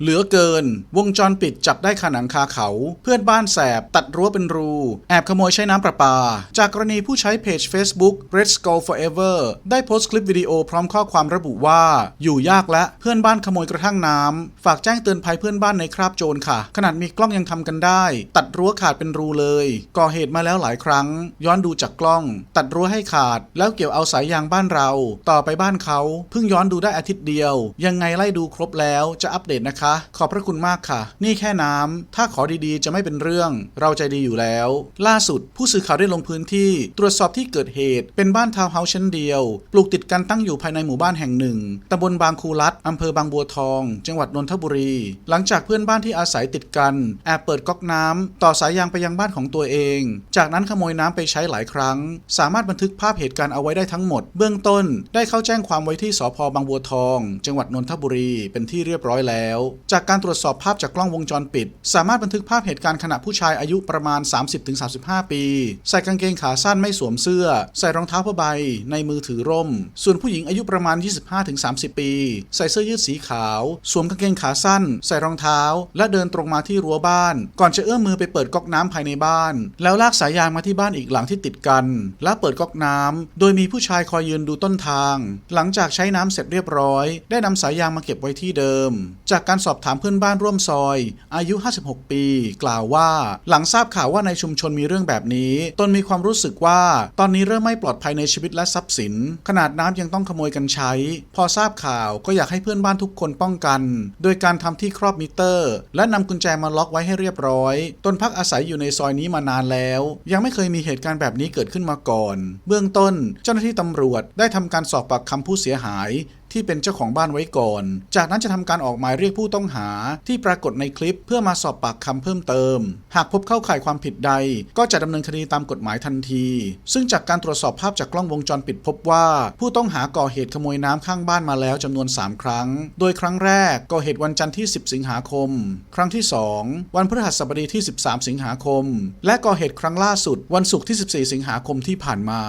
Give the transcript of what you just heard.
เหลือเกิน วงจรปิดจับได้ขนังคาเขา เพื่อนบ้านแสบ ตัดรั้วเป็นรู แอบขโมยใช้น้ำประปา จากกรณีผู้ใช้เพจ Facebook Red Skull Forever ได้โพสต์คลิปวิดีโอพร้อมข้อความระบุว่า อยู่ยากและเพื่อนบ้านขโมยกระทั่งน้ำ ฝากแจ้งเตือนภัยเพื่อนบ้านในคราบโจรค่ะ ขนาดมีกล้องยังทำกันได้ ตัดรั้วขาดเป็นรูเลย ก่อเหตุมาแล้วหลายครั้ง ย้อนดูจากกล้อง ตัดรั้วให้ขาด แล้วเกี่ยวเอาสายยางบ้านเรา ต่อไปบ้านเขาเพิ่งย้อนดูได้อาทิตย์เดียว ยังไงไล่ดูครบแล้วจะอัปเดตนะคะขอบพระคุณมากค่ะ นี่แค่น้ำถ้าขอดีๆ จะไม่เป็นเรื่อง เราใจดีอยู่แล้ว ล่าสุด ผู้สื่อข่าวได้ลงพื้นที่ ตรวจสอบที่เกิดเหตุ เป็นบ้านทาวน์เฮาส์ชั้นเดียว ปลูกติดกันตั้งอยู่ภายในหมู่บ้านแห่งหนึ่งตำบลบางคูรัดอำเภอบางบัวทอง จังหวัดนนทบุรี หลังจากเพื่อนบ้านที่อาศัยติดกัน แอบเปิดก๊อกน้ำต่อสายยางไปยังบ้านของตัวเอง จากนั้นขโมยน้ำไปใช้หลายครั้ง สามารถบันทึกภาพเหตุการณ์เอาไว้ได้ทั้งหมด เบื้องต้น ได้เข้าแจ้งความไว้ที่สพบางบัวทอง จังหวัดนนทบุรี เป็นที่เรียบร้อยแล้วจากการตรวจสอบภาพจากกล้องวงจรปิด สามารถบันทึกภาพเหตุการณ์ขณะผู้ชายอายุประมาณ 30-35 ปี ใส่กางเกงขาสั้นไม่สวมเสื้อ ใส่รองเท้าผ้าใบ ในมือถือร่ม ส่วนผู้หญิงอายุประมาณ 25-30 ปี ใส่เสื้อยืดสีขาว สวมกางเกงขาสั้น ใส่รองเท้า และเดินตรงมาที่รั้วบ้าน ก่อนจะเอื้อมมือไปเปิดก๊อกน้ำภายในบ้าน แล้วลากสายยางมาที่บ้านอีกหลังที่ติดกัน และเปิดก๊อกน้ำโดยมีผู้ชายคอยยืนดูต้นทาง หลังจากใช้น้ำเสร็จเรียบร้อย ได้นำสายยางมาเก็บไว้ที่เดิม จากการสอบถามเพื่อนบ้านร่วมซอย อายุ 56 ปี กล่าวว่า หลังทราบข่าวว่าในชุมชนมีเรื่องแบบนี้ ตนมีความรู้สึกว่า ตอนนี้เริ่มไม่ปลอดภัยในชีวิตและทรัพย์สิน ขนาดน้ำยังต้องขโมยกันใช้ พอทราบข่าวก็อยากให้เพื่อนบ้านทุกคนป้องกัน โดยการทำที่ครอบมิเตอร์ และนำกุญแจมาล็อกไว้ให้เรียบร้อย ตนพักอาศัยอยู่ในซอยนี้มานานแล้ว ยังไม่เคยมีเหตุการณ์แบบนี้เกิดขึ้นมาก่อน เบื้องต้น เจ้าหน้าที่ตำรวจได้ทำการสอบปากคำผู้เสียหาย ที่เป็นเจ้าของบ้านไว้ก่อน จากนั้นจะทำการออกหมายเรียกผู้ต้องหาที่ปรากฏในคลิปเพื่อมาสอบปากคำเพิ่มเติม หากพบเข้าข่ายความผิดใด ก็จะดำเนินคดีตามกฎหมายทันที ซึ่งจากการตรวจสอบภาพจากกล้องวงจรปิดพบว่า ผู้ต้องหาก่อเหตุขโมยน้ำข้างบ้านมาแล้วจำนวน 3 ครั้ง โดยครั้งแรกก่อเหตุวันจันทร์ที่ 10 สิงหาคม ครั้งที่ 2 วันพฤหัสบดีที่ 13 สิงหาคม และก่อเหตุครั้งล่าสุดวันศุกร์ที่ 14 สิงหาคมที่ผ่านมา